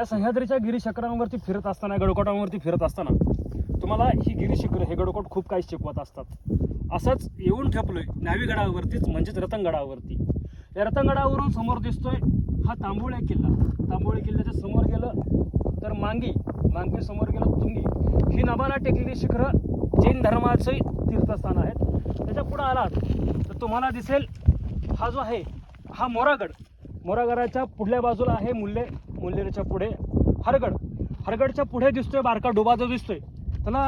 या सह्याद्रीच्या गिरीशिखरांवरती फिरत असताना गडकोटांवरती फिरत असताना तुम्हाला ही गिरीशिखर हे गडकोट खूप काही शिकवत असतात. असंच येऊन ठेपलोय नावीगडावरतीच म्हणजेच रतनगडावरती. या रतनगडावरून समोर दिसतोय हा तांबोळे किल्ला. तांबोळे किल्ल्याच्या समोर गेलं तर मांगी मांगी समोर गेलं तुंगी. ही नभाला टेकलेली शिखरं जैन धर्माचे तीर्थस्थान आहेत. त्याच्या पुढं आलात तर तुम्हाला दिसेल हा जो आहे हा मोरागड. मोरागराच्या पुढल्या बाजूला आहे मुल्ले मुल्लेच्या पुढे हरगड. हरगडच्या पुढे दिसतोय बारका डोबा जो दिसतोय. त्याला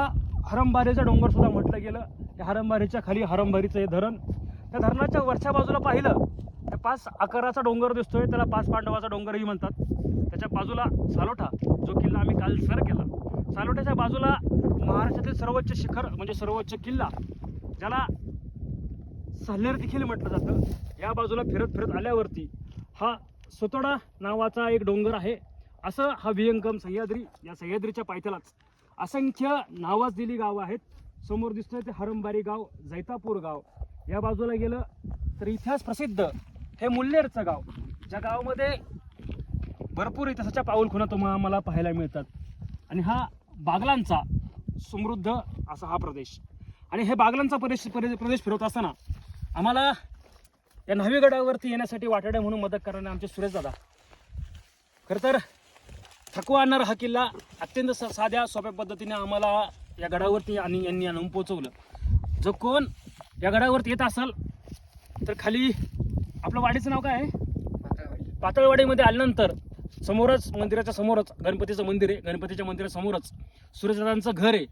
हरंबारीचा डोंगर सुद्धा म्हटलं गेलं. या हरंबारीच्या खाली हरंबारीचं हे धरण. त्या धरणाच्या वरच्या बाजूला पाहिलं तर पाच आकाराचा डोंगर दिसतोय. त्याला पाच पांडवाचा डोंगरही म्हणतात. त्याच्या बाजूला सालोठा जो किल्ला आम्ही काल सर केला. सालोट्याच्या बाजूला महाराष्ट्रातील सर्वोच्च शिखर म्हणजे सर्वोच्च किल्ला ज्याला सल्लेर देखील म्हटलं जातं. या बाजूला फिरत फिरत आल्यावरती हा सोतोडा नावाचा एक डोंगर आहे. असं हा विहंगम सह्याद्री या सह्याद्रीच्या पायथ्यालाच असंख्य नावाजलेली गावं आहेत. समोर दिसतोय ते हरंबारी गाव जैतापूर गाव. या बाजूला गेलं तर इतिहास प्रसिद्ध हे मुल्लेरचं गाव. ज्या गावामध्ये भरपूर इतिहासाच्या पाऊलखुणा तुम्हाला आम्हाला पाहायला मिळतात. आणि हा बागलांचा समृद्ध असा हा प्रदेश. आणि हे बागलांचा प्रदेश प्रदेश फिरवत असताना आम्हाला या न्हावीगडावरती येण्यासाठी वाटाड्या म्हणून मदत करणारे आमचे सुरेश दादा. खरं तर थकवा आणणारा हा किल्ला अत्यंत स- साध्या सोप्या पद्धतीने आम्हाला या गडावरती आणि यांनी आणून पोचवलं जो कोण या गडावरती येत असाल तर खाली आपलं वाडीचं नाव काय आहे? पातळवाडीमध्ये आल्यानंतर समोरच मंदिराच्या समोरच गणपतीचं मंदिर आहे. गणपतीच्या मंदिरासमोरच सूर्यदादांचं घर आहे.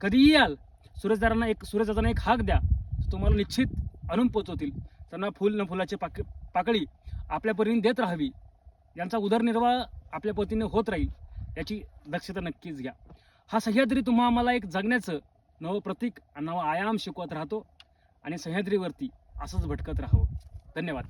कधीही याल सूर्यदारांना एक सुरेशदादांना एक हाक द्या तुम्हाला निश्चित आणून पोचवतील त्यांना फुल न फुलाची पाक पाकळी आपल्या देत राहावी. यांचा उदरनिर्वाह आपल्या पतीने होत राहील याची दक्षता नक्कीच घ्या. हा सह्याद्री तुम्हा आम्हाला एक जगण्याचं नवं प्रतीक नवं आयाम शिकवत राहतो आणि सह्याद्रीवरती असंच भटकत राहावं. धन्यवाद.